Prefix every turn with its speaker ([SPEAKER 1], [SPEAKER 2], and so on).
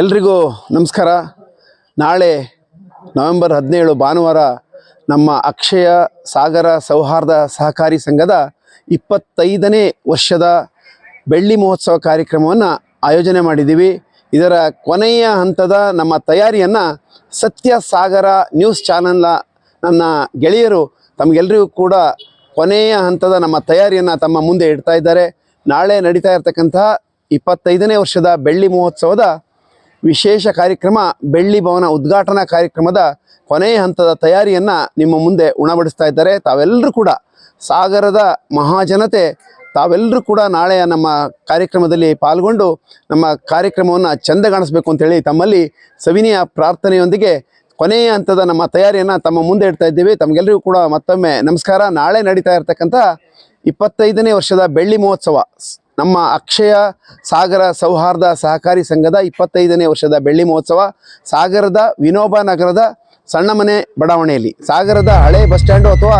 [SPEAKER 1] ಎಲ್ರಿಗೂ ನಮಸ್ಕಾರ. ನಾಳೆ ನವೆಂಬರ್ ಹದಿನೇಳು ಭಾನುವಾರ ನಮ್ಮ ಅಕ್ಷಯ ಸಾಗರ ಸೌಹಾರ್ದ ಸಹಕಾರಿ ಸಂಘದ ಇಪ್ಪತ್ತೈದನೇ ವರ್ಷದ ಬೆಳ್ಳಿ ಮಹೋತ್ಸವ ಕಾರ್ಯಕ್ರಮವನ್ನು ಆಯೋಜನೆ ಮಾಡಿದ್ದೀವಿ. ಇದರ ಕೊನೆಯ ಹಂತದ ನಮ್ಮ ತಯಾರಿಯನ್ನು ಸತ್ಯ ಸಾಗರ ನ್ಯೂಸ್ ಚಾನಲ್ನ ನನ್ನ ಗೆಳೆಯರು ತಮಗೆಲ್ಲರಿಗೂ ಕೂಡ ಕೊನೆಯ ಹಂತದ ನಮ್ಮ ತಯಾರಿಯನ್ನು ತಮ್ಮ ಮುಂದೆ ಇಡ್ತಾ ಇದ್ದಾರೆ. ನಾಳೆ ನಡೀತಾ ಇರತಕ್ಕಂತಹ ಇಪ್ಪತ್ತೈದನೇ ವರ್ಷದ ಬೆಳ್ಳಿ ಮಹೋತ್ಸವದ ವಿಶೇಷ ಕಾರ್ಯಕ್ರಮ ಬೆಳ್ಳಿ ಭವನ ಉದ್ಘಾಟನಾ ಕಾರ್ಯಕ್ರಮದ ಕೊನೆಯ ಹಂತದ ತಯಾರಿಯನ್ನು ನಿಮ್ಮ ಮುಂದೆ ಉಣಬಡಿಸ್ತಾ ಇದ್ದಾರೆ. ತಾವೆಲ್ಲರೂ ಕೂಡ ಸಾಗರದ ಮಹಾಜನತೆ, ತಾವೆಲ್ಲರೂ ಕೂಡ ನಾಳೆಯ ನಮ್ಮ ಕಾರ್ಯಕ್ರಮದಲ್ಲಿ ಪಾಲ್ಗೊಂಡು ನಮ್ಮ ಕಾರ್ಯಕ್ರಮವನ್ನು ಚೆಂದಗಾಣಿಸ್ಬೇಕು ಅಂತೇಳಿ ತಮ್ಮಲ್ಲಿ ಸವಿನಿಯ ಪ್ರಾರ್ಥನೆಯೊಂದಿಗೆ ಕೊನೆಯ ಹಂತದ ನಮ್ಮ ತಯಾರಿಯನ್ನು ತಮ್ಮ ಮುಂದೆ ಇಡ್ತಾ ಇದ್ದೀವಿ. ತಮಗೆಲ್ಲರಿಗೂ ಕೂಡ ಮತ್ತೊಮ್ಮೆ ನಮಸ್ಕಾರ. ನಾಳೆ ನಡೀತಾ ಇರತಕ್ಕಂಥ ಇಪ್ಪತ್ತೈದನೇ ವರ್ಷದ ಬೆಳ್ಳಿ ಮಹೋತ್ಸವ. ನಮ್ಮ ಅಕ್ಷಯ ಸಾಗರ ಸೌಹಾರ್ದ ಸಹಕಾರಿ ಸಂಘದ ಇಪ್ಪತ್ತೈದನೇ ವರ್ಷದ ಬೆಳ್ಳಿ ಮಹೋತ್ಸವ, ಸಾಗರದ ವಿನೋಬ ನಗರದ ಸಣ್ಣ ಮನೆ ಬಡಾವಣೆಯಲ್ಲಿ. ಸಾಗರದ ಹಳೆ ಬಸ್ ಸ್ಟ್ಯಾಂಡು ಅಥವಾ